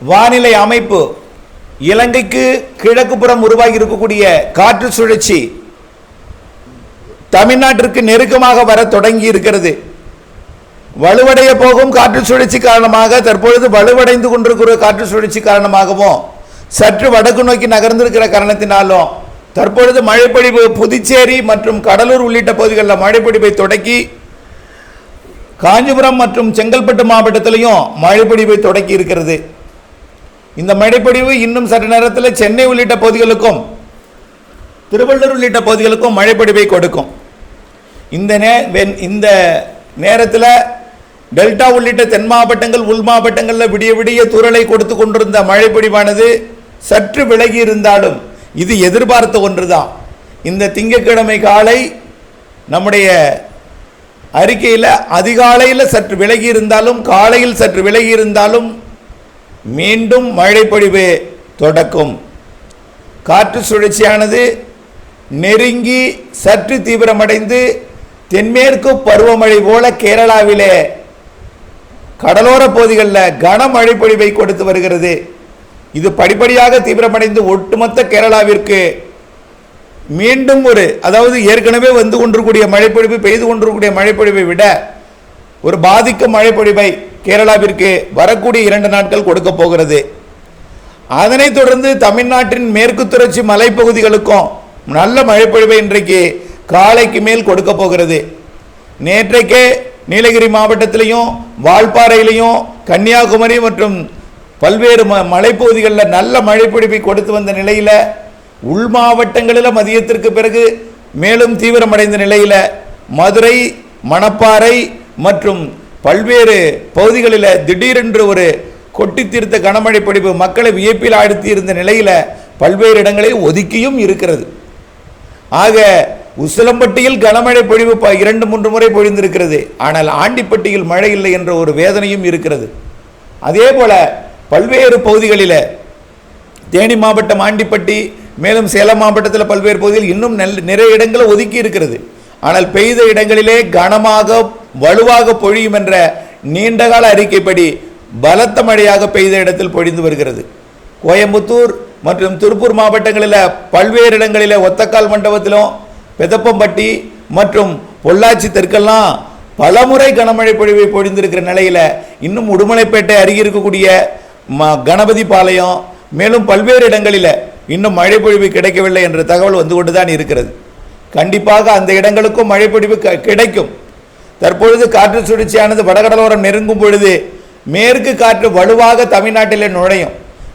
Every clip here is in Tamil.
வானிலை அமைப்பு. இலங்கைக்கு கிழக்கு புறம் உருவாகி இருக்கக்கூடிய காற்று சுழற்சி தமிழ்நாட்டிற்கு நெருக்கமாக வர தொடங்கி இருக்கிறது வலுவடைய போகும் காற்று சுழற்சி காரணமாக தற்பொழுது வலுவடைந்து கொண்டிருக்கிற காற்று சுழற்சி காரணமாகவும் சற்று வடக்கு நோக்கி நகர்ந்திருக்கிற காரணத்தினாலும் தற்பொழுது மழைப்பொழிவு புதுச்சேரி மற்றும் கடலூர் உள்ளிட்ட பகுதிகளில் மழைப்பொழிவை தொடக்கி காஞ்சிபுரம் மற்றும் செங்கல்பட்டு மாவட்டத்திலையும் மழைப்பொழிவை தொடக்கி இருக்கிறது இந்த மழைப்பொழிவு இன்னும் சற்று நேரத்தில் சென்னை உள்ளிட்ட பகுதிகளுக்கும் திருவள்ளூர் உள்ளிட்ட பகுதிகளுக்கும் மழைப்பொழிவை கொடுக்கும். இந்த நே இந்த நேரத்தில் டெல்டா உள்ளிட்ட தென் மாவட்டங்கள் உள் மாவட்டங்களில் விடிய விடிய துரலை கொடுத்து கொண்டிருந்த மழைப்பொழிவானது சற்று விலகி இருந்தாலும் இது எதிர்பார்த்த ஒன்று தான் இந்த திங்கட்கிழமை காலை நம்முடைய அறிக்கையில் அதிகாலையில் சற்று விலகி இருந்தாலும் காலையில் சற்று விலகி இருந்தாலும் மீண்டும் மழைப்பொழிவு தொடக்கும். காற்று சுழற்சியானது நெருங்கி சற்று தீவிரமடைந்து தென்மேற்கு பருவமழை போல கேரளாவிலே கடலோர பகுதிகளில் கனமழை பொழிவை கொடுத்து வருகிறது. இது படிப்படியாக தீவிரமடைந்து ஒட்டுமொத்த கேரளாவிற்கு மீண்டும் ஒரு அதாவது ஏற்கனவே வந்து கொண்டிருக்கூடிய மழைப்பொழிவு பெய்து கொண்டிருக்கக்கூடிய மழைப்பொழிவை விட ஒரு பாதிக்கும் மழைப்பொழிவை கேரளாவிற்கு வரக்கூடிய இரண்டு நாட்கள் கொடுக்க போகிறது. அதனைத் தொடர்ந்து தமிழ்நாட்டின் மேற்கு தொடர்ச்சி மலைப்பகுதிகளுக்கும் நல்ல மழைப்பொழிவை இன்றைக்கு காலைக்கு மேல் கொடுக்க போகிறது. நேற்றைக்கே நீலகிரி மாவட்டத்திலையும் வால்பாறையிலையும் கன்னியாகுமரி மற்றும் பல்வேறு ம மலைப்பகுதிகளில் நல்ல மழைப்பொழிவை கொடுத்து வந்த நிலையில் உள் மாவட்டங்களில் மதியத்திற்கு பிறகு மேலும் தீவிரமடைந்த நிலையில் மதுரை மணப்பாறை மற்றும் பல்வேறு பகுதிகளில் திடீரென்று ஒரு கொட்டி தீர்த்த கனமழை பொழிவு மக்களை வியப்பில் ஆழ்த்தி இருந்த நிலையில் பல்வேறு இடங்களில் ஒதுக்கியும் இருக்கிறது. ஆக உசிலம்பட்டியில் கனமழை பொழிவு ப- இரண்டு மூன்று முறை பொழிந்திருக்கிறது. ஆனால் ஆண்டிப்பட்டியில் மழை இல்லை என்ற ஒரு வேதனையும் இருக்கிறது. அதே போல் பல்வேறு பகுதிகளில் தேனி மாவட்டம் ஆண்டிப்பட்டி மேலும் சேலம் மாவட்டத்தில் பல்வேறு பகுதியில் இன்னும் நெல் நிறைய இடங்களை ஒதுக்கி இருக்கிறது. ஆனால் பெய்த இடங்களிலே கனமாக வலுவாக பொழியும் என்ற நீண்டகால அறிக்கைப்படி பலத்த மழையாக பெய்த இடத்தில் பொழிந்து வருகிறது. கோயம்புத்தூர் மற்றும் திருப்பூர் மாவட்டங்களில் பல்வேறு இடங்களில் ஒத்தக்கால் மண்டபத்திலும் பெதப்பம்பட்டி மற்றும் பொள்ளாச்சி தெற்கெல்லாம் பலமுறை கனமழை பொழிவை பொழிந்திருக்கிற நிலையில் இன்னும் உடுமலைப்பேட்டை அருகே இருக்கக்கூடிய ம கணபதி பாளையம் மேலும் பல்வேறு இடங்களில் இன்னும் மழை பொழிவு கிடைக்கவில்லை என்ற தகவல் வந்து கொண்டு தான் இருக்கிறது. கண்டிப்பாக அந்த இடங்களுக்கும் மழை பொழிவு க- கிடைக்கும். தற்பொழுது காற்று சுழற்சியானது வடகடலோரம் நெருங்கும் பொழுது மேற்கு காற்று வலுவாக தமிழ்நாட்டிலே நுழையும்.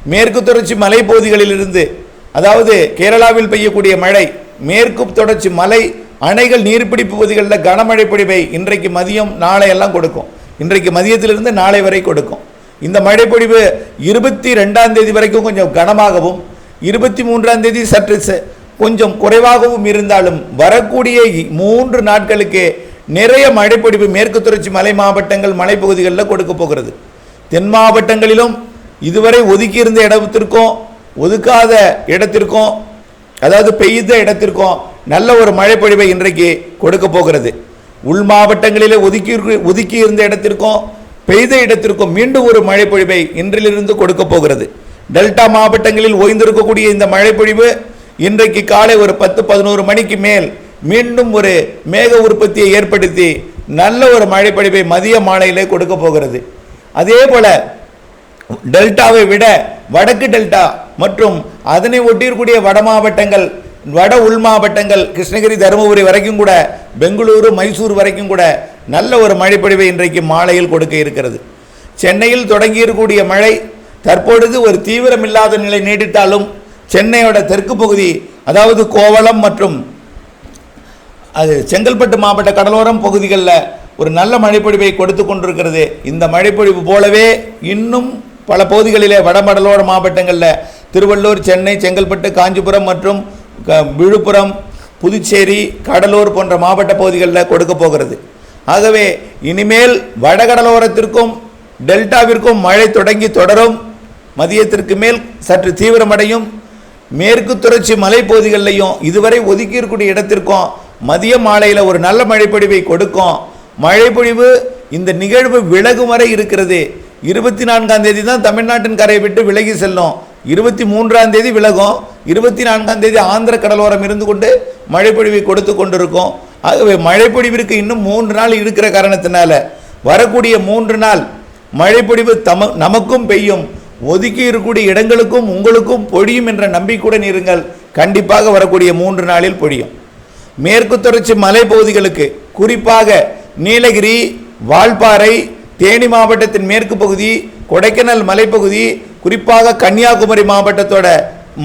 மேற்கு தொடர்ச்சி மலைப்பகுதிகளிலிருந்து அதாவது கேரளாவில் பெய்யக்கூடிய மழை மேற்கு தொடர்ச்சி மலை அணைகள் நீர்பிடிப்பு பகுதிகளில் கனமழை பொழிவை இன்றைக்கு மதியம் நாளை எல்லாம் கொடுக்கும். இன்றைக்கு மதியத்திலிருந்து நாளை வரை கொடுக்கும். இந்த மழைப்பொழிவு இருபத்தி ரெண்டாம் தேதி வரைக்கும் கொஞ்சம் கனமாகவும் இருபத்தி மூன்றாம் தேதி சற்று ச- கொஞ்சம் குறைவாகவும் இருந்தாலும் வரக்கூடிய மூன்று நாட்களுக்கு நிறைய மழைப்பொழிவு மேற்கு தொடர்ச்சி மலை மாவட்டங்கள் மலைப்பகுதிகளில் கொடுக்க போகிறது. தென் மாவட்டங்களிலும் இதுவரை ஒதுக்கி இருந்த இடத்திற்கும் ஒதுக்காத இடத்திற்கும் அதாவது பெய்த இடத்திற்கும் நல்ல ஒரு மழைப்பொழிவை இன்றைக்கு கொடுக்க போகிறது. உள் மாவட்டங்களிலே ஒதுக்கி ஒதுக்கி இருந்த இடத்திற்கும் பெய்த இடத்திற்கும் மீண்டும் ஒரு மழைப்பொழிவை இன்றிலிருந்து கொடுக்க போகிறது. டெல்டா மாவட்டங்களில் ஓய்ந்திருக்கக்கூடிய இந்த மழைப்பொழிவு இன்றைக்கு காலை ஒரு பத்து பதினோரு மணிக்கு மேல் மீண்டும் ஒரு மேக உற்பத்தியை ஏற்படுத்தி நல்ல ஒரு மழைப்படிப்பை மதிய மாலையிலே கொடுக்க போகிறது. அதே போல டெல்டாவை விட வடக்கு டெல்டா மற்றும் அதனை ஒட்டியிருக்கூடிய வட மாவட்டங்கள் வட உள் மாவட்டங்கள் கிருஷ்ணகிரி தருமபுரி வரைக்கும் கூட பெங்களூரு மைசூர் வரைக்கும் கூட நல்ல ஒரு மழைப்பொழிவை இன்றைக்கு மாலையில் கொடுக்க இருக்கிறது. சென்னையில் தொடங்கியிருக்கக்கூடிய மழை தற்பொழுது ஒரு தீவிரமில்லாத நிலை நீடித்தாலும் சென்னையோட தெற்கு பகுதி அதாவது கோவளம் மற்றும் அது செங்கல்பட்டு மாவட்ட கடலோரம் பகுதிகளில் ஒரு நல்ல மழைப்பொழிவை கொடுத்து கொண்டிருக்கிறது. இந்த மழைப்பொழிவு போலவே இன்னும் பல பகுதிகளிலே வடமடலோர மாவட்டங்களில் திருவள்ளூர் சென்னை செங்கல்பட்டு காஞ்சிபுரம் மற்றும் க- விழுப்புரம் புதுச்சேரி கடலூர் போன்ற மாவட்ட பகுதிகளில் கொடுக்க போகிறது. ஆகவே இனிமேல் வடகடலோரத்திற்கும் டெல்டாவிற்கும் மழை தொடங்கி தொடரும். மதியத்திற்கு மேல் சற்று தீவிரமடையும். மேற்கு தொடர்ச்சி மலைப்பகுதிகளிலையும் இதுவரை ஒதுக்கி இடத்திற்கும் மதிய மாலையில் ஒரு நல்ல மழைப்பொழிவை கொடுக்கும். மழைப்பொழிவு இந்த நிகழ்வு விலகும் வரை இருக்கிறது. இருபத்தி நான்காம் தேதி தான் தமிழ்நாட்டின் கரையை விட்டு விலகி செல்லும். இருபத்தி மூன்றாம் தேதி விலகும். இருபத்தி நான்காம் தேதி ஆந்திர கடலோரம் இருந்து கொண்டு மழைப்பொழிவை கொடுத்து கொண்டிருக்கும். ஆகவே மழைப்பொழிவிற்கு இன்னும் மூன்று நாள் இருக்கிற காரணத்தினால வரக்கூடிய மூன்று நாள் மழைப்பொழிவு தம நமக்கும் பெய்யும். ஒதுக்கி இருக்கக்கூடிய இடங்களுக்கும் உங்களுக்கும் பொழியும் என்ற நம்பிக்கையுடன் இருங்கள். கண்டிப்பாக வரக்கூடிய மூன்று நாளில் பொழியும். மேற்கு தொடர்ச்சி மலைப்பகுதிகளுக்கு குறிப்பாக நீலகிரி வால்பாறை தேனி மாவட்டத்தின் மேற்கு பகுதி கொடைக்கானல் மலைப்பகுதி குறிப்பாக கன்னியாகுமரி மாவட்டத்தோட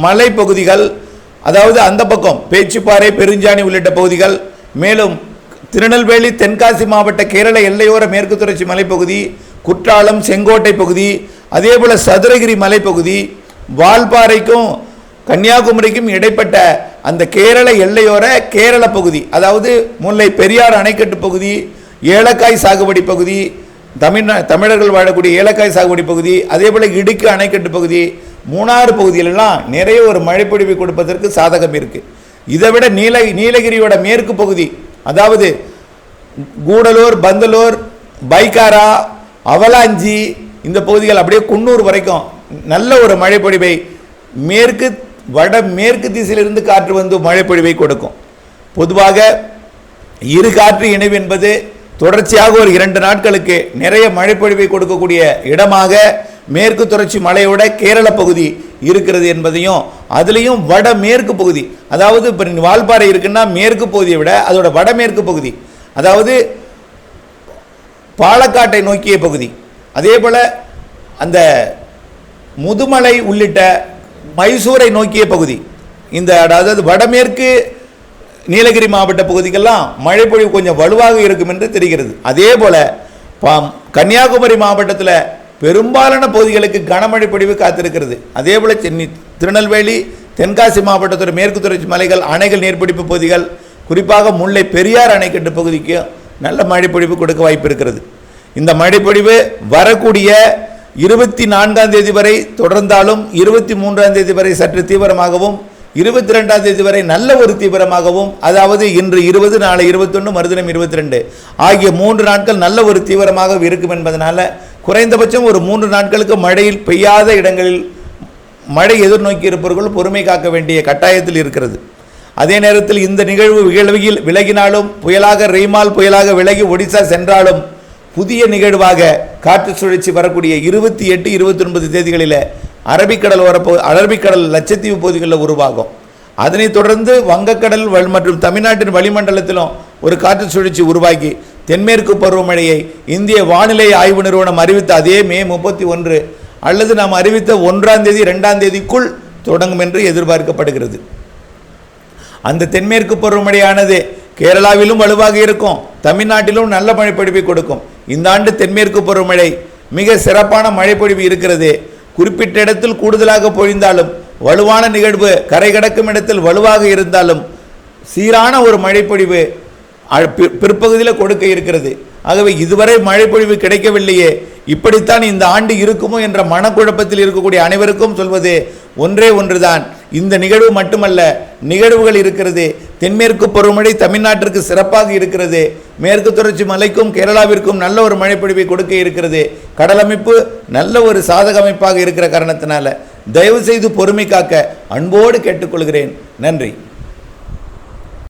மலைப்பகுதிகள் அதாவது அந்த பக்கம் பேச்சுப்பாறை பெருஞ்சாணி உள்ளிட்ட பகுதிகள் மேலும் திருநெல்வேலி தென்காசி மாவட்ட கேரள எல்லையோர மேற்கு தொடர்ச்சி மலைப்பகுதி குற்றாலம் செங்கோட்டை பகுதி அதேபோல் சதுரகிரி மலைப்பகுதி வால்பாறைக்கும் கன்னியாகுமரிக்கும் இடைப்பட்ட அந்த கேரள எல்லையோர கேரள பகுதி அதாவது முல்லை பெரியார் அணைக்கட்டு பகுதி ஏலக்காய் சாகுபடி பகுதி தமிழ்நா தமிழர்கள் வாழக்கூடிய ஏலக்காய் சாகுபடி பகுதி அதே போல் இடுக்கு அணைக்கட்டு பகுதி மூணாறு பகுதியிலெல்லாம் நிறைய ஒரு மழைப்பொழிவை கொடுப்பதற்கு சாதகம் இருக்குது இதை விட நீல நீலகிரியோட மேற்கு பகுதி அதாவது கூடலூர் பந்தலூர் பைக்காரா அவலாஞ்சி இந்த பகுதிகள் அப்படியே குன்னூர் வரைக்கும் நல்ல ஒரு மழைப்பொழிவை மேற்கு வடமேற்கு திசையிலிருந்து காற்று வந்து மழைப்பொழிவை கொடுக்கும். பொதுவாக இரு காற்று இணைவு என்பது தொடர்ச்சியாக ஒரு இரண்டு நாட்களுக்கு நிறைய மழைப்பொழிவை கொடுக்கக்கூடிய இடமாக மேற்கு தொடர்ச்சி மலையோட கேரள பகுதி இருக்கிறது என்பதையும் அதுலேயும் வட மேற்கு பகுதி அதாவது இப்போ வால்பாறை இருக்குன்னா மேற்கு பகுதியை விட அதோட வடமேற்கு பகுதி அதாவது பாலக்காட்டை நோக்கிய பகுதி. அதே போல் அந்த முதுமலை உள்ளிட்ட மைசூரை நோக்கிய பகுதி. இந்த அதாவது வடமேற்கு நீலகிரி மாவட்ட பகுதிக்கெல்லாம் மழைப்பொழிவு கொஞ்சம் வலுவாக இருக்கும் என்று தெரிகிறது. அதே போல் கன்னியாகுமரி மாவட்டத்தில் பெரும்பாலான பகுதிகளுக்கு கனமழை பொழிவு காத்திருக்கிறது. அதே போல் சென்னை திருநெல்வேலி தென்காசி மாவட்டத்துறை மேற்கு தொடர்ச்சி மலைகள் அணைகள் நீர்பிடிப்பு பகுதிகள் குறிப்பாக முல்லை பெரியார் அணைக்கட்டு பகுதிக்கு நல்ல மழைப்பொழிவு கொடுக்க வாய்ப்பு இருக்கிறது. இந்த மழைப்பொழிவு வரக்கூடிய இருபத்தி நான்காம் தேதி வரை தொடர்ந்தாலும் இருபத்தி மூன்றாம் தேதி வரை சற்று தீவிரமாகவும் இருபத்தி ரெண்டாம் தேதி வரை நல்ல ஒரு தீவிரமாகவும் அதாவது இன்று இருபது நாளை இருபத்தொன்று மறுதினம் இருபத்தி ரெண்டு ஆகிய மூன்று நாட்கள் நல்ல ஒரு தீவிரமாக இருக்கும் என்பதனால் குறைந்தபட்சம் ஒரு மூன்று நாட்களுக்கு மழையில் பெய்யாத இடங்களில் மழை எதிர்நோக்கி இருப்பவர்கள் பொறுமை காக்க வேண்டிய கட்டாயத்தில் இருக்கிறது. அதே நேரத்தில் இந்த நிகழ்வு விலகில் விலகினாலும் புயலாக ரெய்மால் புயலாக விலகி ஒடிசா சென்றாலும் புதிய நிகழ்வாக காற்று சுழற்சி வரக்கூடிய இருபத்தி எட்டு இருபத்தி ஒன்பது தேதிகளில் அரபிக்கடல் வரப்போ அரபிக்கடல் லட்சத்தீவு பகுதிகளில் உருவாகும். அதனைத் தொடர்ந்து வங்கக்கடல் வ- மற்றும் தமிழ்நாட்டின் வளிமண்டலத்திலும் ஒரு காற்று சுழற்சி உருவாக்கி தென்மேற்கு பருவமழையை இந்திய வானிலை ஆய்வு நிறுவனம் அறிவித்த அதே மே முப்பத்தி ஒன்று அல்லது நாம் அறிவித்த ஒன்றாம் தேதி ரெண்டாம் தேதிக்குள் தொடங்கும் என்று எதிர்பார்க்கப்படுகிறது. அந்த தென்மேற்கு பருவமழையானது கேரளாவிலும் வலுவாக இருக்கும் தமிழ்நாட்டிலும் நல்ல மழைப்பொழிவை கொடுக்கும். இந்த ஆண்டு தென்மேற்கு பருவமழை மிக சிறப்பான மழைப்பொழிவு இருக்கிறது. குறிப்பிட்ட இடத்தில் கூடுதலாக பொழிந்தாலும் வலுவான நிகழ்வு கரை கடக்கும் இடத்தில் வலுவாக இருந்தாலும் சீரான ஒரு மழைப்பொழிவு பிற்பகுதியில் கொடுக்க இருக்கிறது. ஆகவே இதுவரை மழைப்பொழிவு கிடைக்கவில்லையே. இப்படித்தான் இந்த ஆண்டு இருக்குமோ என்ற மனக்குழப்பத்தில் இருக்கக்கூடிய அனைவருக்கும் சொல்வது ஒன்றே ஒன்றுதான். இந்த நிகழ்வு மட்டுமல்ல நிகழ்வுகள் இருக்கிறது. தென்மேற்கு பருவமழை தமிழ்நாட்டிற்கு சிறப்பாக இருக்கிறது. மேற்கு தொடர்ச்சி மலைக்கும் கேரளாவிற்கும் நல்ல ஒரு மழைப்பொழிவை கொடுக்க இருக்கிறது. கடலமைப்பு நல்ல ஒரு சாதக அமைப்பாக இருக்கிற காரணத்தினால தயவு செய்து பொறுமை காக்க அன்போடு கேட்டுக்கொள்கிறேன். நன்றி.